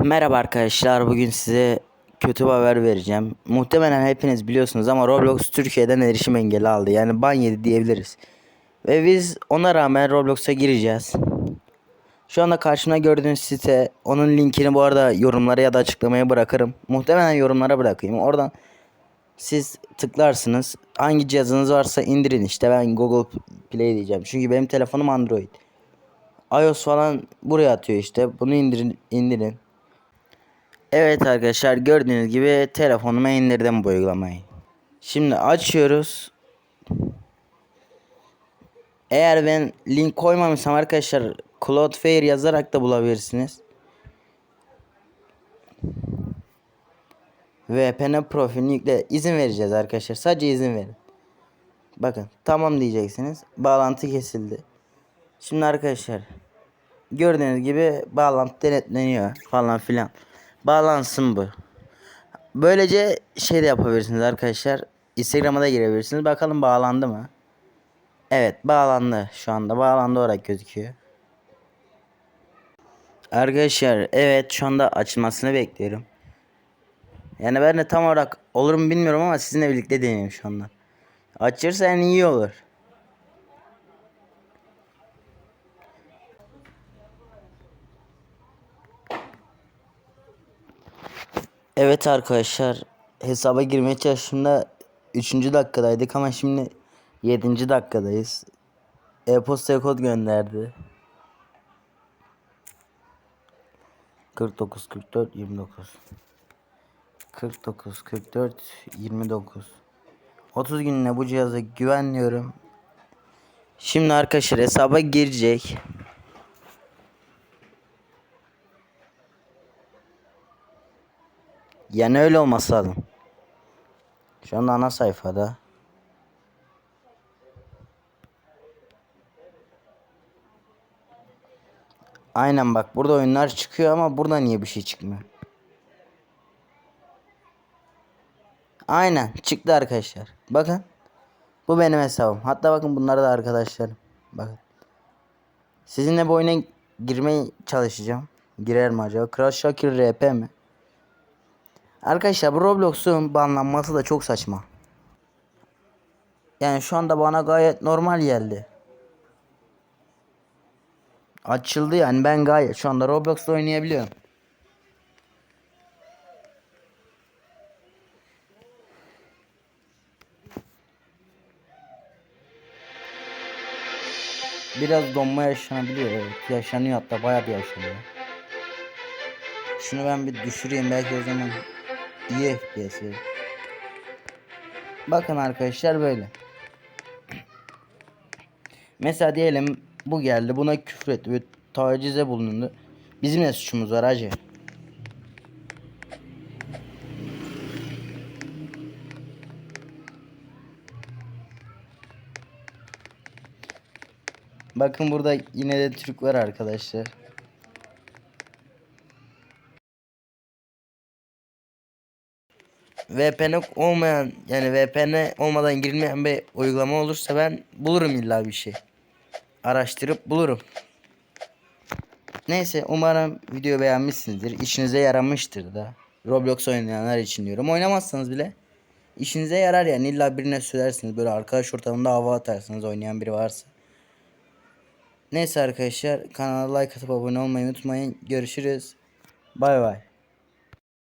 Merhaba arkadaşlar. Bugün size kötü bir haber vereceğim. Muhtemelen hepiniz biliyorsunuz ama Roblox Türkiye'den erişim engeli aldı. Yani ban yedi diyebiliriz. Ve biz ona rağmen Roblox'a gireceğiz. Şu anda karşımda gördüğünüz site onun linkini bu arada yorumlara ya da açıklamaya bırakırım. Muhtemelen yorumlara bırakayım. Oradan siz tıklarsınız. Hangi cihazınız varsa indirin işte. Ben Google Play diyeceğim. Çünkü benim telefonum Android. iOS falan buraya atıyor işte. Bunu indirin, indirin. Evet arkadaşlar gördüğünüz gibi telefonuma indirdim bu uygulamayı. Şimdi açıyoruz. Eğer ben link koymamışsam arkadaşlar Cloudflare yazarak da bulabilirsiniz. VPN profilini yükle. izin vereceğiz arkadaşlar. Sadece izin verin. Bakın tamam diyeceksiniz. Bağlantı kesildi. Şimdi arkadaşlar gördüğünüz gibi bağlantı denetleniyor falan filan. Bağlansın bu. Böylece şey de yapabilirsiniz arkadaşlar. Instagram'a da girebilirsiniz. Bakalım bağlandı mı? Evet bağlandı. Şu anda bağlandı olarak gözüküyor. Arkadaşlar evet şu anda açılmasını bekliyorum. Yani ben de tam olarak olur mu bilmiyorum ama sizinle birlikte deneyeyim şu anda. Açırsa en iyi olur. Evet arkadaşlar hesaba girmeye çalıştığımda 3. dakikadaydık ama şimdi 7. dakikadayız. E-postaya kod gönderdi. 49 44 29 49 44 29 30 gününe bu cihaza güvenliyorum. Şimdi arkadaşlar hesaba girecek. Yani öyle olması lazım. Şu anda ana sayfada. Aynen bak burada oyunlar çıkıyor ama burada niye bir şey çıkmıyor? Aynen çıktı arkadaşlar. Bakın. Bu benim hesabım. Hatta bakın bunlar da arkadaşlarım. Bakın. Sizinle bu oyuna girmeye çalışacağım. Girer mi acaba? Kral Şakir RP mi? Arkadaşlar bu Roblox'un banlanması da çok saçma. Yani şu anda bana gayet normal geldi. Açıldı yani ben gayet şu anda Roblox'ta oynayabiliyorum. Biraz donma yaşanabiliyor evet. Yaşanıyor hatta bayağı bir yaşanıyor. Şunu ben bir düşüreyim belki o zaman iyi FPS. Bakın arkadaşlar böyle. Mesela diyelim bu geldi buna küfür etti ve tacize bulundu. Bizim ne suçumuz var hacı? Bakın burada yine de Türk var arkadaşlar. VPN olmayan yani VPN olmadan girilmeyen bir uygulama olursa ben bulurum illa bir şey. Araştırıp bulurum. Neyse umarım video beğenmişsinizdir. İşinize yaramıştır da. Roblox oynayanlar için diyorum. Oynamazsanız bile işinize yarar yani illa birine söylersiniz. Böyle arkadaş ortamında hava atarsınız oynayan biri varsa. Neyse arkadaşlar kanala like atıp abone olmayı unutmayın. Görüşürüz. Bay bay.